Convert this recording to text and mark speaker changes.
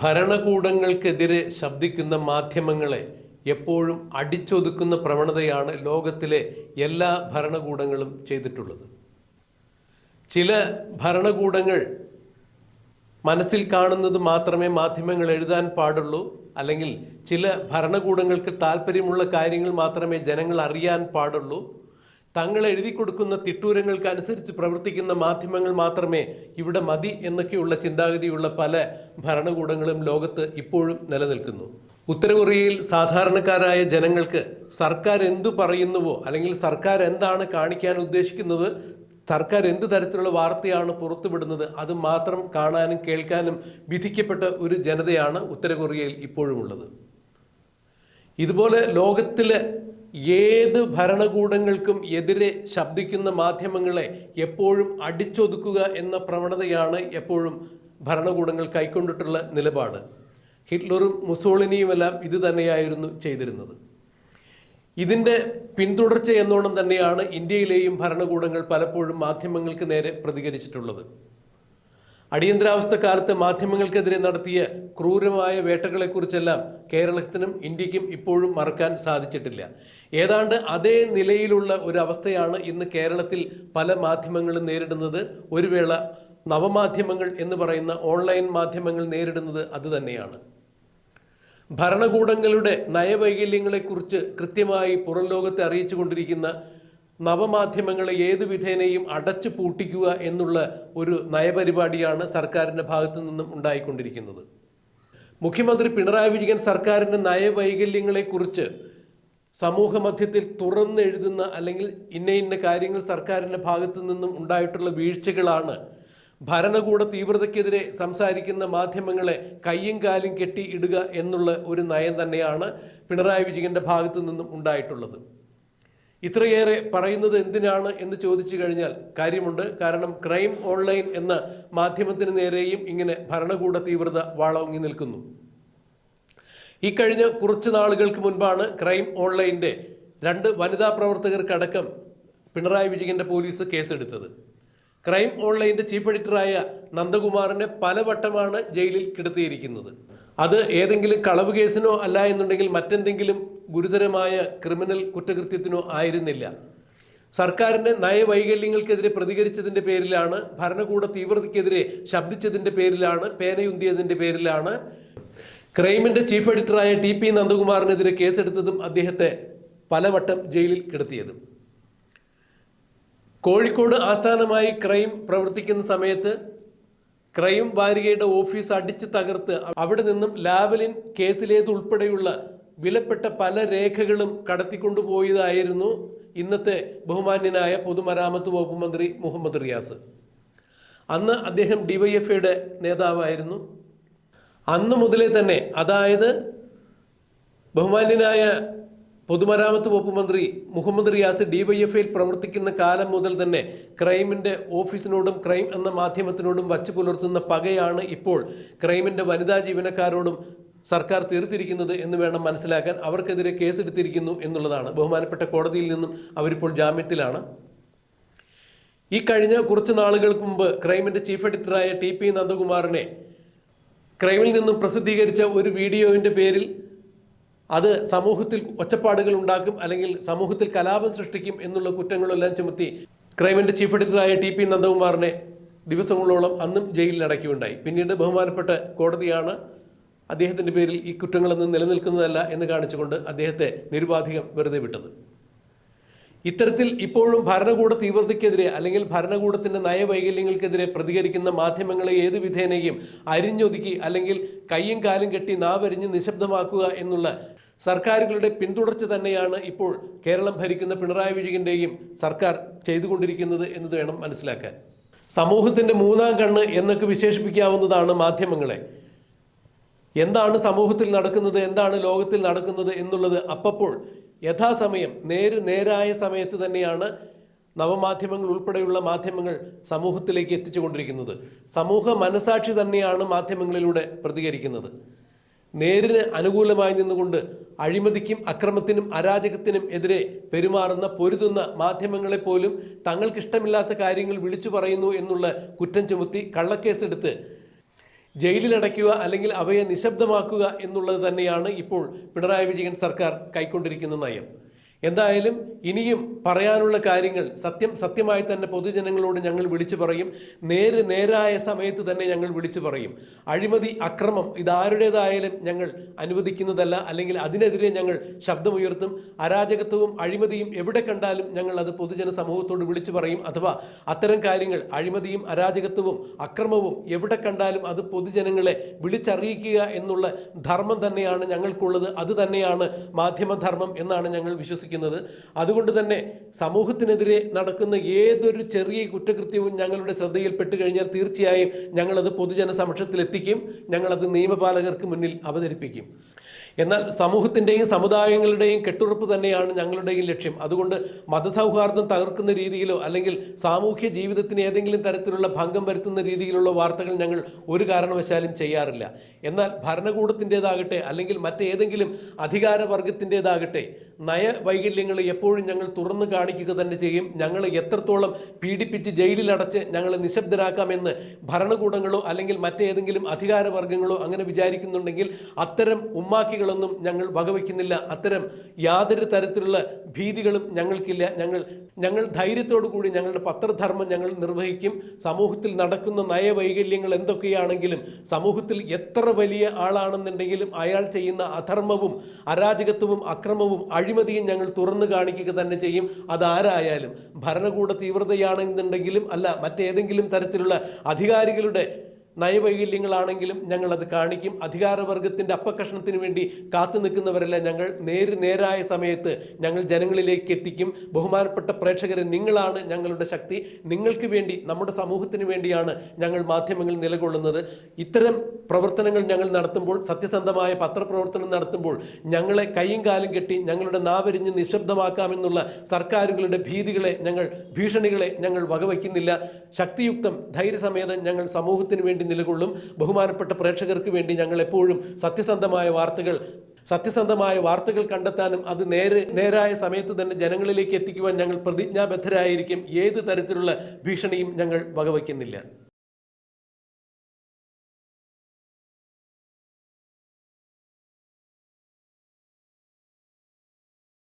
Speaker 1: ഭരണകൂടങ്ങൾക്കെതിരെ ശബ്ദിക്കുന്ന മാധ്യമങ്ങളെ എപ്പോഴും അടിച്ചൊതുക്കുന്ന പ്രവണതയാണ് ലോകത്തിലെ എല്ലാ ഭരണകൂടങ്ങളും ചെയ്തിട്ടുള്ളത്. ചില ഭരണകൂടങ്ങൾ മനസ്സിൽ കാണുന്നത് മാത്രമേ മാധ്യമങ്ങൾ എഴുതാൻ പാടുള്ളൂ അല്ലെങ്കിൽ ചില ഭരണകൂടങ്ങൾക്ക് താല്പര്യമുള്ള കാര്യങ്ങൾ മാത്രമേ ജനങ്ങൾ അറിയാൻ പാടുള്ളൂ. തങ്ങൾ എഴുതി കൊടുക്കുന്ന തിട്ടൂരങ്ങൾക്ക് അനുസരിച്ച് പ്രവർത്തിക്കുന്ന മാധ്യമങ്ങൾ മാത്രമേ ഇവിടെ മതി എന്നൊക്കെയുള്ള ചിന്താഗതിയുള്ള പല ഭരണകൂടങ്ങളും ലോകത്ത് ഇപ്പോഴും നിലനിൽക്കുന്നു. ഉത്തര കൊറിയയിൽ സാധാരണക്കാരായ ജനങ്ങൾക്ക് സർക്കാർ എന്തു പറയുന്നുവോ അല്ലെങ്കിൽ സർക്കാർ എന്താണ് കാണിക്കാൻ ഉദ്ദേശിക്കുന്നത് സർക്കാർ എന്ത് തരത്തിലുള്ള വാർത്തയാണ് പുറത്തുവിടുന്നത് അത് മാത്രം കാണാനും കേൾക്കാനും വിധിക്കപ്പെട്ട ഒരു ജനതയാണ് ഉത്തര കൊറിയയിൽ ഇപ്പോഴും ഉള്ളത് ഇതുപോലെ ലോകത്തിലെ ഏത് ഭരണകൂടങ്ങൾക്കും എതിരെ ശബ്ദിക്കുന്ന മാധ്യമങ്ങളെ എപ്പോഴും അടിച്ചൊതുക്കുക എന്ന പ്രവണതയാണ് എപ്പോഴും ഭരണകൂടങ്ങൾ കൈക്കൊണ്ടിട്ടുള്ള നിലപാട്. ഹിറ്റ്ലറും മുസോളിനിയുമെല്ലാം ഇത് തന്നെയായിരുന്നു ചെയ്തിരുന്നത്. ഇതിന്റെ പിന്തുടർച്ച എന്നോണം തന്നെയാണ് ഇന്ത്യയിലെയും ഭരണകൂടങ്ങൾ പലപ്പോഴും മാധ്യമങ്ങൾക്ക് നേരെ പ്രതികരിച്ചിട്ടുള്ളത്. അടിയന്തരാവസ്ഥ കാലത്ത് മാധ്യമങ്ങൾക്കെതിരെ നടത്തിയ ക്രൂരമായ വേട്ടകളെക്കുറിച്ചെല്ലാം കേരളത്തിനും ഇന്ത്യക്കും ഇപ്പോഴും മറക്കാൻ സാധിച്ചിട്ടില്ല. ഏതാണ്ട് അതേ നിലയിലുള്ള ഒരു അവസ്ഥയാണ് ഇന്ന് കേരളത്തിൽ പല മാധ്യമങ്ങളും നേരിടുന്നത്. ഒരു വേള നവമാധ്യമങ്ങൾ എന്ന് പറയുന്ന ഓൺലൈൻ മാധ്യമങ്ങൾ നേരിടുന്നത് അതുതന്നെയാണ് ഭരണകൂടങ്ങളുടെ നയവൈകല്യങ്ങളെക്കുറിച്ച് കൃത്യമായി പുറം ലോകത്തെ അറിയിച്ചു കൊണ്ടിരിക്കുന്ന നവമാധ്യമങ്ങളെ ഏത് വിധേനയും അടച്ചു പൂട്ടിക്കുക എന്നുള്ള ഒരു നയപരിപാടിയാണ് സർക്കാരിന്റെ ഭാഗത്തു നിന്നും ഉണ്ടായിക്കൊണ്ടിരിക്കുന്നത്. മുഖ്യമന്ത്രി പിണറായി വിജയൻ സർക്കാരിന്റെ നയവൈകല്യങ്ങളെക്കുറിച്ച് സമൂഹ മധ്യത്തിൽ തുറന്നെഴുതുന്ന അല്ലെങ്കിൽ ഇന്ന ഇന്ന കാര്യങ്ങൾ സർക്കാരിന്റെ ഭാഗത്തു നിന്നും ഉണ്ടായിട്ടുള്ള വീഴ്ചകളാണ് ഭരണകൂട തീവ്രതയ്ക്കെതിരെ സംസാരിക്കുന്ന മാധ്യമങ്ങളെ കയ്യും കാലും കെട്ടി ഇടുക എന്നുള്ള ഒരു നയം തന്നെയാണ് പിണറായി വിജയന്റെ ഭാഗത്തു നിന്നും ഉണ്ടായിട്ടുള്ളത്. ഇത്രയേറെ പറയുന്നത് എന്തിനാണ് എന്ന് ചോദിച്ചു കഴിഞ്ഞാൽ കാര്യമുണ്ട്. കാരണം ക്രൈം ഓൺലൈൻ എന്ന മാധ്യമത്തിന് നേരെയും ഇങ്ങനെ ഭരണകൂട തീവ്രത വാളോങ്ങി നിൽക്കുന്നു. ഈ കഴിഞ്ഞ കുറച്ച് നാളുകൾക്ക് മുൻപാണ് ക്രൈം ഓൺലൈന്റെ രണ്ട് വനിതാ പ്രവർത്തകർക്കടക്കം പിണറായി വിജയന്റെ പോലീസ് കേസെടുത്തത്. ക്രൈം ഓൺലൈന്റെ ചീഫ് എഡിറ്ററായ നന്ദകുമാറിനെ പലവട്ടമാണ് ജയിലിൽ കിടത്തിയിരിക്കുന്നത്. അത് ഏതെങ്കിലും കളവ് കേസിനോ അല്ല എന്നുണ്ടെങ്കിൽ മറ്റെന്തെങ്കിലും ഗുരുതരമായ ക്രിമിനൽ കുറ്റകൃത്യത്തിനോ ആയിരുന്നില്ല. സർക്കാരിന്റെ നയവൈകല്യങ്ങൾക്കെതിരെ പ്രതികരിച്ചതിന്റെ പേരിലാണ് ഭരണകൂട തീവ്രതയ്ക്കെതിരെ ശബ്ദിച്ചതിന്റെ പേരിലാണ് പേനയുന്തിയതിന്റെ പേരിലാണ് ക്രൈമിന്റെ ചീഫ് എഡിറ്ററായ ടി പി നന്ദകുമാറിനെതിരെ കേസെടുത്തതും അദ്ദേഹത്തെ പലവട്ടം ജയിലിൽ കിടത്തിയതും. കോഴിക്കോട് ആസ്ഥാനമായി ക്രൈം പ്രവർത്തിക്കുന്ന സമയത്ത് ക്രൈം വാരികയുടെ ഓഫീസ് അടിച്ചു തകർത്ത് അവിടെ നിന്നും ലാവലിൻ കേസിലേതുൾപ്പെടെയുള്ള വിലപ്പെട്ട പല രേഖകളും കടത്തിക്കൊണ്ടുപോയതായിരുന്നു ഇന്നത്തെ ബഹുമാന്യനായ പൊതുമരാമത്ത് വകുപ്പ് മന്ത്രി മുഹമ്മദ് റിയാസ്. അന്ന് അദ്ദേഹം ഡിവൈഎഫ്ഐയുടെ നേതാവായിരുന്നു. അന്ന് മുതലേ തന്നെ അതായത് ബഹുമാന്യനായ പൊതുമരാമത്ത് വകുപ്പ് മന്ത്രി മുഹമ്മദ് റിയാസ് ഡിവൈഎഫ്ഐയിൽ പ്രവർത്തിക്കുന്ന കാലം മുതൽ തന്നെ ക്രൈമിന്റെ ഓഫീസിനോടും ക്രൈം എന്ന മാധ്യമത്തിനോടും വച്ചു പുലർത്തുന്ന പകയാണ് ഇപ്പോൾ ക്രൈമിന്റെ വനിതാ ജീവനക്കാരോടും സർക്കാർ തീർത്തിരിക്കുന്നത് എന്ന് വേണം മനസ്സിലാക്കാൻ. അവർക്കെതിരെ കേസെടുത്തിരിക്കുന്നു എന്നുള്ളതാണ്. ബഹുമാനപ്പെട്ട കോടതിയിൽ നിന്നും അവരിപ്പോൾ ജാമ്യത്തിലാണ്. ഈ കഴിഞ്ഞ കുറച്ച് നാളുകൾക്ക് മുമ്പ് ക്രൈമിന്റെ ചീഫ് എഡിറ്ററായ ടി പി നന്ദകുമാറിനെ ക്രൈമിൽ നിന്നും പ്രസിദ്ധീകരിച്ച ഒരു വീഡിയോവിന്റെ പേരിൽ അത് സമൂഹത്തിൽ ഒച്ചപ്പാടുകൾ ഉണ്ടാക്കും അല്ലെങ്കിൽ സമൂഹത്തിൽ കലാപം സൃഷ്ടിക്കും എന്നുള്ള കുറ്റങ്ങളെല്ലാം ചുമത്തി ക്രൈമിന്റെ ചീഫ് എഡിറ്ററായ ടി പി നന്ദകുമാറിനെ ദിവസങ്ങളോളം അന്നും ജയിലിൽ അടയ്ക്കുകയുണ്ടായി. പിന്നീട് ബഹുമാനപ്പെട്ട കോടതിയാണ് അദ്ദേഹത്തിന്റെ പേരിൽ ഈ കുറ്റങ്ങളൊന്നും നിലനിൽക്കുന്നതല്ല എന്ന് കാണിച്ചുകൊണ്ട് അദ്ദേഹത്തെ നിരുപാധികം വെറുതെ വിട്ടത്. ഇത്തരത്തിൽ ഇപ്പോഴും ഭരണകൂട തീവ്രതയ്ക്കെതിരെ അല്ലെങ്കിൽ ഭരണകൂടത്തിന്റെ നയവൈകല്യങ്ങൾക്കെതിരെ പ്രതികരിക്കുന്ന മാധ്യമങ്ങളെ ഏത് വിധേനയും അരിഞ്ഞൊതുക്കി അല്ലെങ്കിൽ കയ്യും കാലും കെട്ടി നാവരിഞ്ഞ് നിശബ്ദമാക്കുക എന്നുള്ള സർക്കാരുകളുടെ പിന്തുടർച്ച തന്നെയാണ് ഇപ്പോൾ കേരളം ഭരിക്കുന്ന പിണറായി വിജയന്റെയും സർക്കാർ ചെയ്തുകൊണ്ടിരിക്കുന്നത് എന്നത് വേണം മനസ്സിലാക്കാൻ. സമൂഹത്തിന്റെ മൂന്നാം കണ്ണ് എന്നൊക്കെ വിശേഷിപ്പിക്കാവുന്നതാണ് മാധ്യമങ്ങളെ. എന്താണ് സമൂഹത്തിൽ നടക്കുന്നത് എന്താണ് ലോകത്തിൽ നടക്കുന്നത് എന്നുള്ളത് അപ്പപ്പോൾ യഥാസമയം നേര് നേരായ സമയത്ത് തന്നെയാണ് നവമാധ്യമങ്ങൾ ഉൾപ്പെടെയുള്ള മാധ്യമങ്ങൾ സമൂഹത്തിലേക്ക് എത്തിച്ചുകൊണ്ടിരിക്കുന്നത്. സമൂഹ മനസാക്ഷി തന്നെയാണ് മാധ്യമങ്ങളിലൂടെ പ്രതികരിക്കുന്നത്. നേരിന് അനുകൂലമായി നിന്നുകൊണ്ട് അഴിമതിക്കും അക്രമത്തിനും അരാജകത്തിനും എതിരെ പെരുമാറുന്ന പൊരുതുന്ന മാധ്യമങ്ങളെ പോലും തങ്ങൾക്കിഷ്ടമില്ലാത്ത കാര്യങ്ങൾ വിളിച്ചു പറയുന്നു എന്നുള്ള കുറ്റം ചുമത്തി കള്ളക്കേസെടുത്ത് ജയിലിലടയ്ക്കുക അല്ലെങ്കിൽ അവയെ നിശബ്ദമാക്കുക എന്നുള്ളത് തന്നെയാണ് ഇപ്പോൾ പിണറായി വിജയൻ സർക്കാർ കൈക്കൊണ്ടിരിക്കുന്ന നയം. എന്തായാലും ഇനിയും പറയാനുള്ള കാര്യങ്ങൾ സത്യം സത്യമായി തന്നെ പൊതുജനങ്ങളോട് ഞങ്ങൾ വിളിച്ചു പറയും. നേര് നേരായ സമയത്ത് തന്നെ ഞങ്ങൾ വിളിച്ചു പറയും. അഴിമതി അക്രമം ഇതാരുടേതായാലും ഞങ്ങൾ അനുവദിക്കുന്നതല്ല. അല്ലെങ്കിൽ അതിനെതിരെ ഞങ്ങൾ ശബ്ദമുയർത്തും. അരാജകത്വവും അഴിമതിയും എവിടെ കണ്ടാലും ഞങ്ങൾ അത് പൊതുജന സമൂഹത്തോട് വിളിച്ചു പറയും. അഥവാ അത്തരം കാര്യങ്ങൾ അഴിമതിയും അരാജകത്വവും അക്രമവും എവിടെ കണ്ടാലും അത് പൊതുജനങ്ങളെ വിളിച്ചറിയിക്കുക എന്നുള്ള ധർമ്മം തന്നെയാണ് ഞങ്ങൾക്കുള്ളത്. അത് തന്നെയാണ് മാധ്യമധർമ്മം എന്നാണ് ഞങ്ങൾ വിശ്വസിക്കുന്നത്. അതുകൊണ്ട് തന്നെ സമൂഹത്തിനെതിരെ നടക്കുന്ന ഏതൊരു ചെറിയ കുറ്റകൃത്യവും ഞങ്ങളുടെ ശ്രദ്ധയിൽപ്പെട്ട് കഴിഞ്ഞാൽ തീർച്ചയായും ഞങ്ങളത് പൊതുജന സമക്ഷത്തിൽ എത്തിക്കും ഞങ്ങളത് നിയമപാലകർക്ക് മുന്നിൽ അവതരിപ്പിക്കും. എന്നാൽ സമൂഹത്തിന്റെയും സമുദായങ്ങളുടെയും കെട്ടുറപ്പ് തന്നെയാണ് ഞങ്ങളുടെയും ലക്ഷ്യം. അതുകൊണ്ട് മതസൗഹാർദ്ദം തകർക്കുന്ന രീതിയിലോ അല്ലെങ്കിൽ സാമൂഹ്യ ജീവിതത്തിന് ഏതെങ്കിലും തരത്തിലുള്ള ഭംഗം വരുത്തുന്ന രീതിയിലുള്ള വാർത്തകൾ ഞങ്ങൾ ഒരു കാരണവശാലും ചെയ്യാറില്ല. എന്നാൽ ഭരണകൂടത്തിന്റെതാകട്ടെ അല്ലെങ്കിൽ മറ്റേതെങ്കിലും അധികാരവർഗത്തിന്റെതാകട്ടെ നയവൈകല്യങ്ങൾ എപ്പോഴും ഞങ്ങൾ തുറന്നു കാണിക്കുക തന്നെ ചെയ്യും. ഞങ്ങൾ എത്രത്തോളം പീഡിപ്പിച്ച് ജയിലിലടച്ച് ഞങ്ങളെ നിശബ്ദരാക്കാമെന്ന് ഭരണകൂടങ്ങളോ അല്ലെങ്കിൽ മറ്റേതെങ്കിലും അധികാരവർഗങ്ങളോ അങ്ങനെ വിചാരിക്കുന്നുണ്ടെങ്കിൽ അത്തരം ഉമ്മാക്കികളൊന്നും ഞങ്ങൾ വകവയ്ക്കുന്നില്ല അത്തരം യാതൊരു തരത്തിലുള്ള ഭീതികളും ഞങ്ങൾക്കില്ല. ഞങ്ങൾ ഞങ്ങൾ ധൈര്യത്തോടു കൂടി ഞങ്ങളുടെ പത്രധർമ്മം ഞങ്ങൾ നിർവഹിക്കും. സമൂഹത്തിൽ നടക്കുന്ന നയവൈകല്യങ്ങൾ എന്തൊക്കെയാണെങ്കിലും സമൂഹത്തിൽ എത്ര വലിയ ആളാണെന്നുണ്ടെങ്കിലും അയാൾ ചെയ്യുന്ന അധർമ്മവും അരാജകത്വവും അക്രമവും അഴിമതിയും ഞങ്ങൾ തുറന്നു കാണിക്കുക തന്നെ ചെയ്യും. അതാരായാലും ഭരണകൂട തീവ്രതയാണെന്നുണ്ടെങ്കിലും അല്ല മറ്റേതെങ്കിലും തരത്തിലുള്ള അധികാരികളുടെ നയവൈകല്യങ്ങളാണെങ്കിലും ഞങ്ങൾ അത് കാണിക്കും. അധികാരവർഗത്തിന്റെ അപ്പകഷണത്തിന് വേണ്ടി കാത്തു നിൽക്കുന്നവരല്ല ഞങ്ങൾ? നേര് നേരായ സമയത്ത് ഞങ്ങൾ ജനങ്ങളിലേക്ക് എത്തിക്കും. ബഹുമാനപ്പെട്ട പ്രേക്ഷകരെ നിങ്ങളാണ് ഞങ്ങളുടെ ശക്തി. നിങ്ങൾക്ക് വേണ്ടി നമ്മുടെ സമൂഹത്തിന് വേണ്ടിയാണ് ഞങ്ങൾ മാധ്യമങ്ങൾ നിലകൊള്ളുന്നത്. ഇത്തരം പ്രവർത്തനങ്ങൾ ഞങ്ങൾ നടത്തുമ്പോൾ സത്യസന്ധമായ പത്രപ്രവർത്തനം നടത്തുമ്പോൾ ഞങ്ങളെ കൈയും കാലും കെട്ടി ഞങ്ങളുടെ നാവരിഞ്ഞ് നിശബ്ദമാക്കാമെന്നുള്ള സർക്കാരുകളുടെ ഭീതികളെ ഞങ്ങൾ ഭീഷണികളെ ഞങ്ങൾ വകവയ്ക്കുന്നില്ല. ശക്തിയുക്തം ധൈര്യസമേതം ഞങ്ങൾ സമൂഹത്തിന് വേണ്ടി നിലകൊള്ളും. ബഹുമാനപ്പെട്ട പ്രേക്ഷകർക്ക് വേണ്ടി ഞങ്ങൾ എപ്പോഴും സത്യസന്ധമായ വാർത്തകൾ സത്യസന്ധമായ വാർത്തകൾ കണ്ടെത്താനും അത് നേരെ നേരായ സമയത്ത് തന്നെ ജനങ്ങളിലേക്ക് എത്തിക്കുവാൻ ഞങ്ങൾ പ്രതിജ്ഞാബദ്ധരായിരിക്കും. ഏത് തരത്തിലുള്ള ഭീഷണിയും ഞങ്ങൾ വകവയ്ക്കുന്നില്ല.